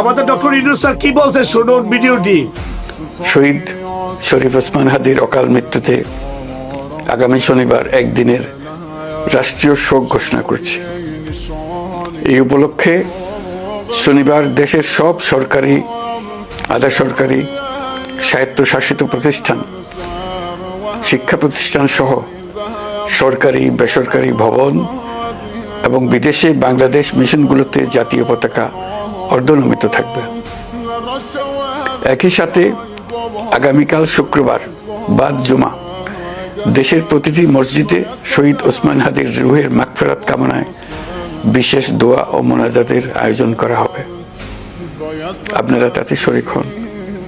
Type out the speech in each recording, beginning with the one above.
আমাদের doctor Yunus sir কি বলছে? শুনুন ভিডিওটি। শহীদ শরীফ ওসমান হাদির অকাল মৃত্যুতে আগামী শনিবার একদিনের রাষ্ট্রীয় শোক ঘোষণা করছি। এই উপলক্ষে শনিবার দেশের সব সরকারি, আধা সরকারি, স্বায়ত্তশাসিত প্রতিষ্ঠান, শিক্ষা প্রতিষ্ঠান সহ সরকারি, বেসরকারি ভবন এবং বিদেশে বাংলাদেশ মিশনগুলোতে জাতীয় পতাকা অর্ধনমিত থাকবে। একই সাথে আগামীকাল শুক্রবার বাদ জুমা, দেশের প্রতিটি মসজিদে শহীদ ওসমান হাদির রুহের মাগফেরাত কামনায় বিশেষ দোয়া ও মোনাজাতের আয়োজন করা হবে। আপনারা তাতে শরিক হন।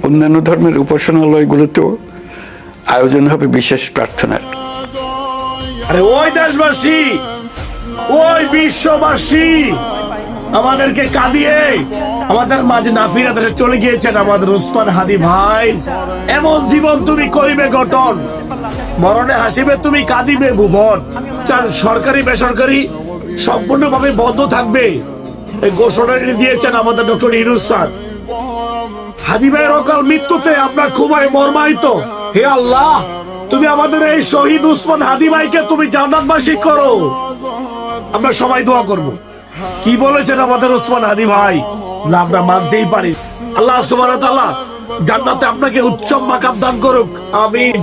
অন্যান্য ধর্মের উপাসনালয়গুলোতেও আয়োজন হবে বিশেষ প্রার্থনার। আরে ওই দেশবাসী, ওই বিশ্ববাসী আমাদেরকে কাঁদিয়ে আমাদের মাঝে নাফিরা দেশে চলে গিয়েছেন আমাদের উসমান হাদি ভাই। এমন জীবন তুমি করিবে, গঠন। মরণে হাসিবে, তুমি কাঁদিবে, ভুবন। চার সরকারি, বেসরকারি সম্পূর্ণভাবে বন্ধ থাকবে। এই ঘোষণাটি দিয়েছেন আমাদের ডক্টর ইনুস স্যার। হাদি ভাইয়ের অকাল মৃত্যুতে আমরা খুবই মর্মাহিত। হে আল্লাহ, তুমি আমাদের এই শহীদ উসমান হাদি ভাইকে তুমি জান্নাতবাসী করো। আমরা সবাই দোয়া করব। কি বলেছেন আমাদের ওসমান হাদি ভাই? আমরা মানতেই পারি। আল্লাহ সুবহানাহু ওয়া জান্নাতে আপনাকে উচ্চ মাকাম দান করুক। আমিন।